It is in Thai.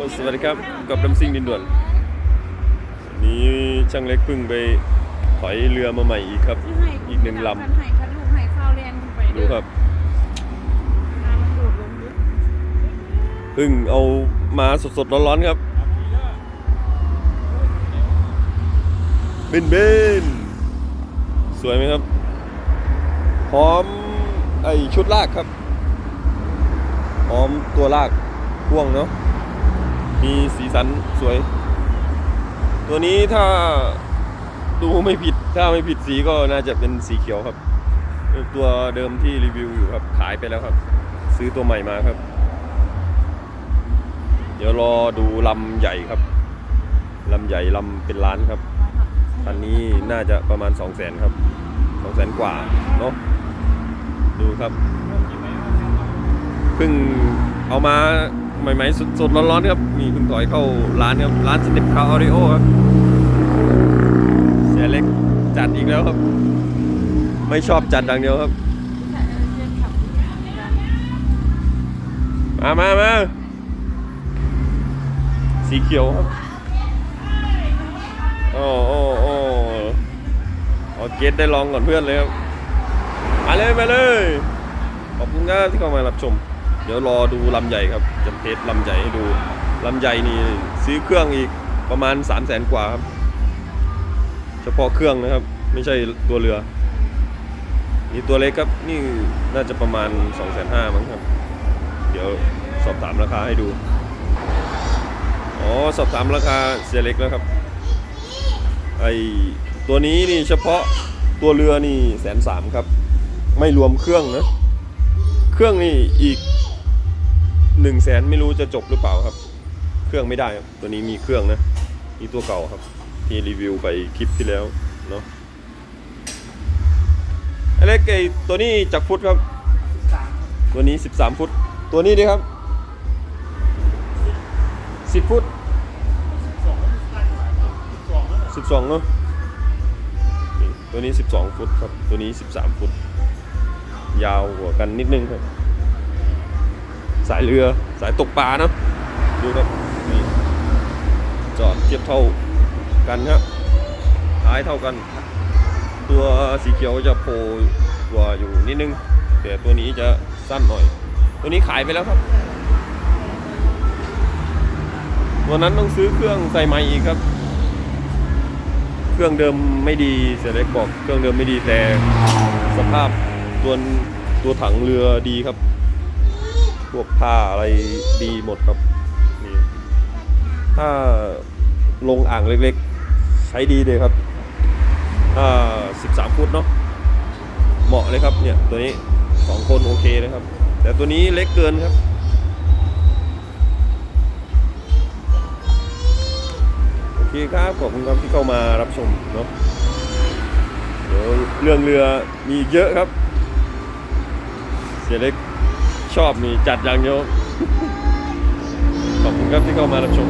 สวัสดีครับกับดำซิ่งดินด่วนวันนี้ช่างเล็กเพึ่งไปถอยเรือมาใหม่อีกครับ อีกหนึ่งลคันไห้คันลูกไห้ข้าวเรียนขึ้นไปำดูครับน้ำมันดูดลงลึกเพึ่งเอามาสดๆร้อนๆครับเบนเบนสวยไหมครับ พร้อมไอชุดลากครับ พร้อมตัวลากพ่วงเนาะ มีสีสันสวย ตัวนี้ถ้าดูไม่ผิดถ้าไม่ผิดสีก็น่าจะเป็นสีเขียวครับ ตัวเดิมที่รีวิวอยู่ครับขายไปแล้วครับ ซื้อตัวใหม่มาครับ เดี๋ยวรอดูลำใหญ่ครับลำใหญ่ลำเป็นล้านครับคันนี้น่าจะประมาณ2 0 0 0 0 0ครับ2 0 0 0 0 0กว่าเนาะดูครับเพิ่งเอามา ใหม่ๆสดๆร้อนๆครับนี่เพิ่อยเข้าร้านครับร้านสเต็ปคาร์ออริโอครับเสียเล็กจัดอีกแล้วครับ ไม่ชอบจัดดังเดียวครับ มามามาสีเขียวครับโอ้โอ้โอ้เอาเกตได้ลองก่อนเพื่อนเลยครับ มาเลยมาเลย ขอบคุณครับที่เข้ามารับชม ดี๋ยวรอดูลำใหญ่ครับ จะเทสลำใหญ่ให้ดูลำใหญ่นี่ซื้อเครื่องอีกประมาณ3 0 0แสนกว่าครับ เฉพาะเครื่องนะครับ ไม่ใช่ตัวเรือ นี่ตัวเล็กครับนี่น่าจะประมาณ2 5 0 0 0มั้งครับ เดี๋ยวสอบถามราคาให้ดู อ๋อ สอบถามราคาเสียเล็กแล้วครับ ไอตัวนี้นี่เฉพาะตัวเรือนี่แสนสามครับ ไม่รวมเครื่องนะ เครื่องนี่อีก หนึ่งแสนไม่รู้จะจบหรือเปล่าครับ เครื่องไม่ได้ครับตัวนี้มีเครื่องนะนี่ตัวเก่าครับ ที่รีวิวไปคลิปที่แล้วเนาะอเล็กไอตัวนี้จากฟุตครับ ตัวนี้ 13 ฟุต ตัวนี้ดีครับ 10 ฟุต 12เนาะตัวนี้ 12 ฟุตครับ ตัวนี้ 13 ฟุต ยาวกว่ากันนิดนึงครับ สายเรือสายตกปลาเนะ ดูครับนี่จอดเทียบเท่ากันครับท้ายเท่ากัน ตัวสีเขียวจะโผล่กว่าอยู่นิดนึงแต่ตัวนี้จะสั้นหน่อย ตัวนี้ขายไปแล้วครับ ตัวนั้นต้องซื้อเครื่องใส่ใหม่อีกครับ เครื่องเดิมไม่ดีเสียเล็กบอกเครื่องเดิมไม่ดีแต่สภาพตัวตัวถังเรือดีครับ พวกผ้าอะไรดีหมดครับนี่ถ้าลงอ่างเล็กๆ ใช้ดีเลยครับถ้า13 ฟุตเนาะเหมาะเลยครับเนี่ยตัวนี้สองคนโอเคเลยครับ แต่ตัวนี้เล็กเกินครับโอเคครับขอบคุณครับที่เข้ามารับชมเนาะเดี๋ยวเรื่องเรือมีเยอะครับ เสียเล็ก ชอบนี่จัดอย่างเดียวขอบคุณครับที่เข้ามารับชม